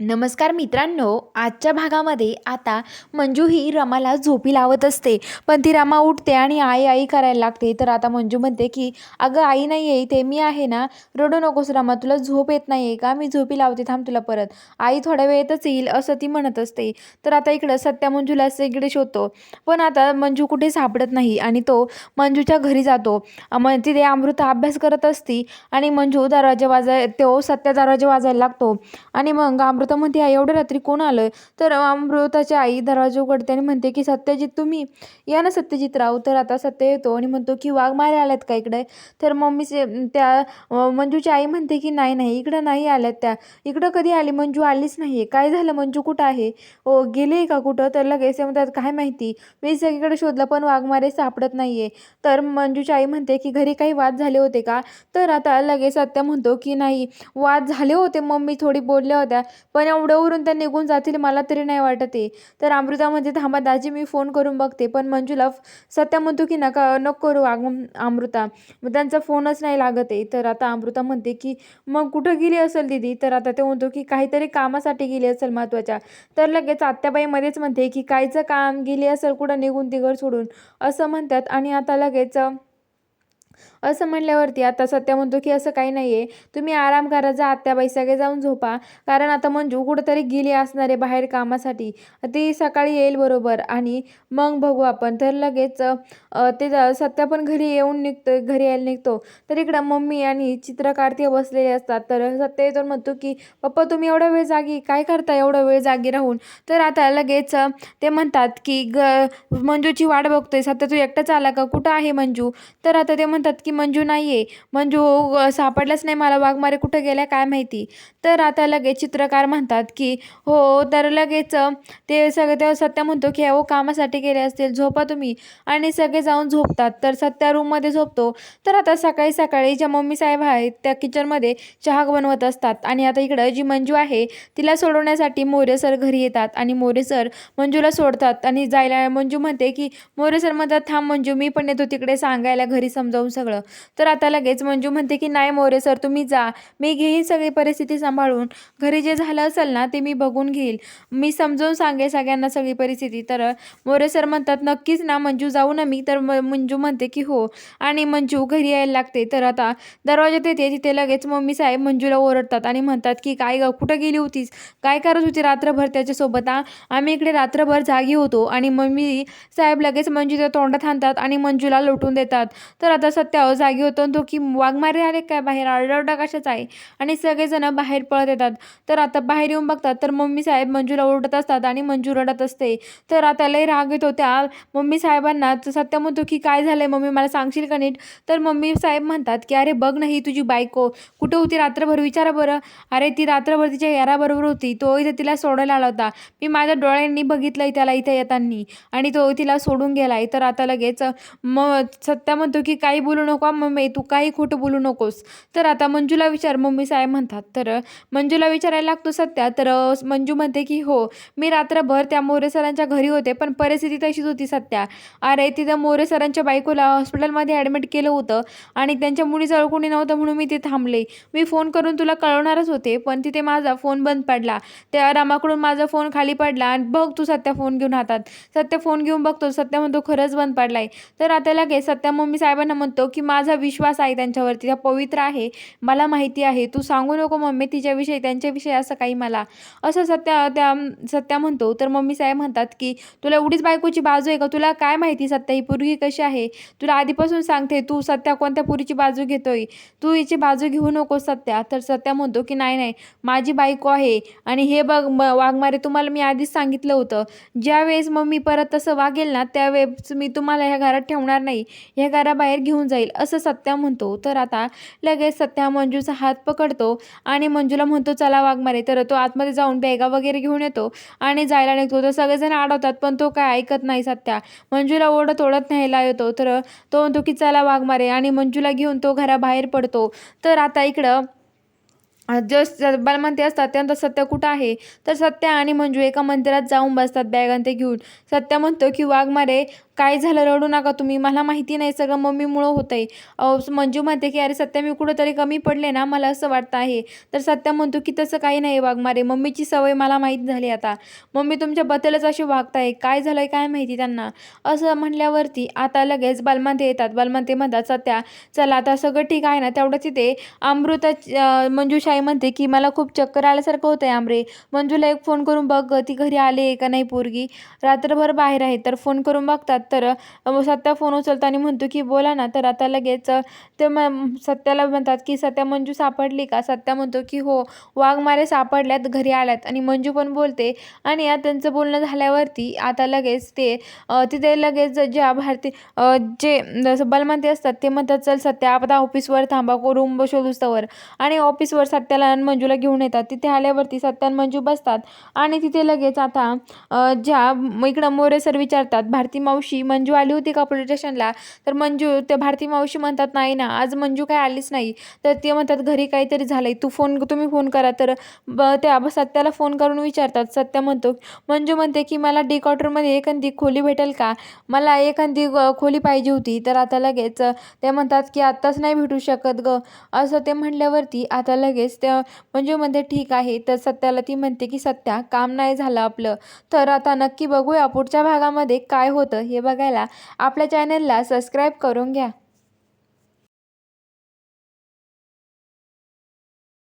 नमस्कार मित्रांनो आजच्या भागामध्ये आता मंजू ही रमाला झोपी लावत असते. पण ती रमा उठते आणि आई आई करायला लागते. तर आता मंजू म्हणते की अगं आई नाही आहे ते मी आहे ना. रडू नकोस रमा तुला झोप येत नाही आहे का? मी झोपी लावते थांब तुला परत. आई थोड्या वेळेतच येईल असं ती म्हणत असते. तर आता इकडं सत्या मंजूला सगळे शोधतो. पण आता मंजू कुठे सापडत नाही आणि तो मंजूच्या घरी जातो. मग तिथे अमृता अभ्यास करत असती आणि मंजू दरवाजा वाजाय तो सत्या दरवाजा वाजायला लागतो. आणि मग अमृत म्हणते आई एवढ्या रात्री कोण आलं तर अमृताची आई दरवाजा उघडते आणि म्हणते की सत्यजित तुम्ही या ना सत्यजित राव. तर आता सत्य येतो आणि म्हणतो की वाघ मारे आल्यात का इकडे? तर मम्मीचे त्या मंजूची आई म्हणते की नाही नाही इकडं नाही आल्यात त्या. इकडं कधी आली? मंजू आलीच नाही काय झालं? मंजू कुठं आहे? ओ गेली का कुठं? तर लगेच म्हणतात काय माहिती. मी सगळीकडे शोधलं पण वाघमारे सापडत नाहीये. तर मंजूची आई म्हणते की घरी काही वाद झाले होते का? तर आता लगेच सत्य म्हणतो की नाही वाद झाले होते. मम्मी थोडी बोलल्या होत्या पण एवढ्यावरून त्या निघून जातील मला तरी नाही वाटत आहे. तर अमृता म्हणते थांबा दाजी मी फोन करून बघते पण मंजूला सत्या म्हणतो की नका नको करू आग- अमृता. मग त्यांचा फोनच नाही लागत आहे. तर आता अमृता म्हणते की मग कुठं गेली असेल दिदी? तर आता ते म्हणतो की काहीतरी कामासाठी गेली असेल महत्त्वाच्या. तर लगेच आत्याबाईमध्येच म्हणते की कायचं काम गेली असेल कुठं निघून तिघड सोडून? असं म्हणतात आणि आता लगेच असं म्हणल्यावरती आता सत्या म्हणतो की असं काही नाही आहे तुम्ही आराम करा जा आत्याबाई सगळे जाऊन झोपा. कारण आता मंजू कुठंतरी गेली असणार आहे बाहेर कामासाठी. ती सकाळी येईल बरोबर. आणि मग बघू आपण. तर लगेच ते सत्या पण घरी येऊन निघतो घरी यायला निघतो. तर इकडं मम्मी आणि चित्रकार ते बसलेले असतात. तर सत्य येतो म्हणतो की पप्पा तुम्ही एवढा वेळ जागी काय करता एवढा वेळ जागी राहून? तर आता लगेच ते म्हणतात की ग मंजूची वाट बघतोय. सत्या तू एकटाच आला का? कुठं आहे मंजू? तर आता ते म्हणतात की मंजू नाही आहे मंजू सापडलाच नाही मला वाघमारे कुठं गेल्या काय माहिती. तर आता लगेच चित्रकार म्हणतात की हो तर लगेच ते सगळे तेव्हा सत्य म्हणतो की हो कामासाठी गेले असतील झोपा तुम्ही. आणि सगळे जाऊन झोपतात. तर सत्या रूममध्ये झोपतो. तर आता सकाळी सकाळी ज्या मम्मी साहेब आहेत त्या किचनमध्ये चहा बनवत असतात. आणि आता इकडं जी मंजू आहे तिला सोडवण्यासाठी मोरे सर घरी येतात. आणि मोरे सर मंजूला सोडतात. आणि जायला मंजू म्हणते की मोरे सर म्हणतात थांब मंजू मी पण येतो तिकडे सांगायला घरी समजावून सगळं. तर आता लगेच मंजू म्हणते की नाही मोरे सर तुम्ही जा. मी घेईन सगळी परिस्थिती सांभाळून. घरी जे झालं असेल ना ते मी बघून घेईल. मी समजावून सांगेल सगळ्यांना सगळी परिस्थिती. तर मोरे सर म्हणतात नक्कीच ना मंजू जाऊ ना मी. तर मंजू म्हणते की हो. आणि मंजू घरी यायला लागते. तर आता दरवाजात येते तिथे लगेच मम्मी साहेब मंजूला ओरडतात आणि म्हणतात की काय ग कुठं गेली होतीस? काय करत होती रात्रभर त्याच्यासोबत आम्ही इकडे रात्रभर जागी होतो. आणि मम्मी साहेब लगेच मंजूच्या तोंडात आणतात आणि मंजूला लोटून देतात. तर आता सत्या जागी होतो आणि तो की वाघमारे आले काय बाहेर? आरडाओरडा कशाच आहे? आणि सगळेजण बाहेर पळत येतात. तर आता बाहेर येऊन बघतात तर मम्मी साहेब मंजूला ओरडत असतात आणि मंजू रडत असते. तर आता लई राग येतो त्या मम्मी साहेबांना. तर म्हणतो की काय झालंय मम्मी? मला सांगशील का नीट? तर मम्मी साहेब म्हणतात की अरे बघ नाही तुझी बायको. कुठं होती रात्रभर? विचारा बरं. अरे ती रात्रभर तिच्या याराबरोबर होती. तो इथे तिला सोडायला आला होता. मी माझ्या डोळ्यांनी बघितलंय त्याला इथे येताना. आणि तो तिला सोडून गेलाय. तर आता लगेच मग सत्या म्हणतो की काही बोलू नको. मम्मी तू काही खोटं बोलू नकोस. तर आता मंजूला विचार मम्मी साहेब म्हणतात. तर मंजूला विचारायला लागतो सत्या तर मंजू म्हणते की हो मी रात्रभर त्या मोरे सरांच्या घरी होते पण परिस्थिती तशीच होती सत्या अरे तिथं मोरे सरांच्या बायकोला हॉस्पिटलमध्ये ॲडमिट केलं होतं आणि त्यांच्या मुलीजवळ कोणी नव्हतं म्हणून मी ते थांबले. मी फोन करून तुला कळवणारच होते पण तिथे माझा फोन बंद पडला. त्या रामाकडून माझा फोन खाली पडला आणि बघ तू सत्या फोन घेऊन हातात. सत्य फोन घेऊन बघतो सत्या म्हणतो खरंच बंद पडलाय. तर आता लगेच सत्या मम्मी साहेबांना म्हणतो की माझा विश्वास आहे त्यांच्यावरती त्या पवित्र आहे मला माहिती आहे तू सांगू नको मम्मी तिच्याविषयी त्यांच्याविषयी असं काही मला. असं सत्या त्या सत्या म्हणतो तर मम्मी साहेब म्हणतात की तुला एवढीच बायकोची बाजू आहे का? तुला काय माहिती सत्या ही पोरगी कशी आहे? तुला आधीपासून सांगते तू सत्या कोणत्या पुरीची बाजू घेतोय? तू हिची बाजू घेऊ नको सत्या. तर सत्या म्हणतो की नाही नाही माझी बायको आहे आणि हे बघ वाघमारे तुम्हाला मी आधीच सांगितलं होतं. ज्यावेळेस मग मी परत तसं वागेल ना त्यावेळेस मी तुम्हाला ह्या घरात ठेवणार नाही. ह्या घराबाहेर घेऊन जाईल. असं सत्या म्हणतो. तर आता लगेच सत्या मंजूचा हात पकडतो आणि मंजूला म्हणतो चला वाघमारे तर तो आतमध्ये जाऊन बॅगा वगैरे घेऊन येतो आणि जायला निघतो. तर सगळेजण अडवतात पण तो काय ऐकत नाही सत्या. मंजूला ओढत ओढत न्यायला येतो. तर तो म्हणतो की चला वाघमारे आणि मंजूला घेऊन तो घराबाहेर पडतो. तर आता इकडं जस्ट बलमंती असतात त्यानंतर सत्य कुठं आहे? तर सत्य आणि मंजू एका मंदिरात जाऊन बसतात बॅग आणि ते घेऊन. सत्य म्हणतो की वाघमारे काय झालं? रडू नका तुम्ही. मला माहिती नाही सगळं मम्मीमुळं होतं आहे मंजू म्हणते की अरे सत्या मी कुठंतरी कमी पडले ना मला असं वाटतं आहे. तर सत्या म्हणतो की तसं काही नाही वाघमारे मम्मीची सवय मला माहीत झाली आता. मम्मी तुमच्याबद्दलच अशी वागताय. काय झालंय काय माहिती त्यांना? असं म्हणल्यावरती आता लगेच बलमंते येतात. बालमंते म्हणतात सत्या चला आता सगळं ठीक आहे ना? तेवढंच तिथे अमृता मंजूशाही म्हणते की मला खूप चक्कर आल्यासारखं होतं आहे आमरे. मंजूला एक फोन करून बघ ती घरी आली आहे का नाही पोरगी? रात्रभर बाहेर आहे तर फोन करून बघतात. तर सत्या फोन उचलतो आणि म्हणतो की बोला ना. तर आता लगेच ते म सत्याला म्हणतात की सत्या मंजू सापडली का? सत्या म्हणतो की हो वाघमारे सापडल्यात घरी आल्यात. आणि मंजू पण बोलते आणि त्यांचं बोलणं झाल्यावरती आता लगेच ते तिथे लगेच ज्या भारती जे जसं असतात ते म्हणतात चल सत्या आता ऑफिसवर थांबा को रूम शोधूस आणि ऑफिसवर सत्याला आणि मंजूला घेऊन येतात. तिथे आल्यावरती सत्यान मंजू बसतात. आणि तिथे लगेच आता ज्या इकडं मोरे सर विचारतात भारती मावशी मंजू आली होती का पोलीस स्टेशनला तर मंजू त्या भारती मावशी म्हणतात नाही ना आज मंजू काय आलीच नाही. तर ते म्हणतात घरी काहीतरी झालंय तू फोन तुम्ही फोन करा. तर ब त्या सत्याला फोन करून विचारतात. सत्या म्हणतो मंजू म्हणते की मला डी क्वार्टरमध्ये एखादी खोली भेटेल का? मला एखादी खोली पाहिजे होती. तर आता लगेच ते म्हणतात की आत्ताच नाही भेटू शकत ग. असं ते म्हणल्यावरती आता लगेच त्या मंजू म्हणते ठीक आहे. तर सत्याला ती म्हणते की सत्या काम नाही झालं आपलं. तर आता नक्की बघूया पुढच्या भागामध्ये काय होतं. हे बघायला आपल्या चॅनलला सबस्क्राईब करून घ्या.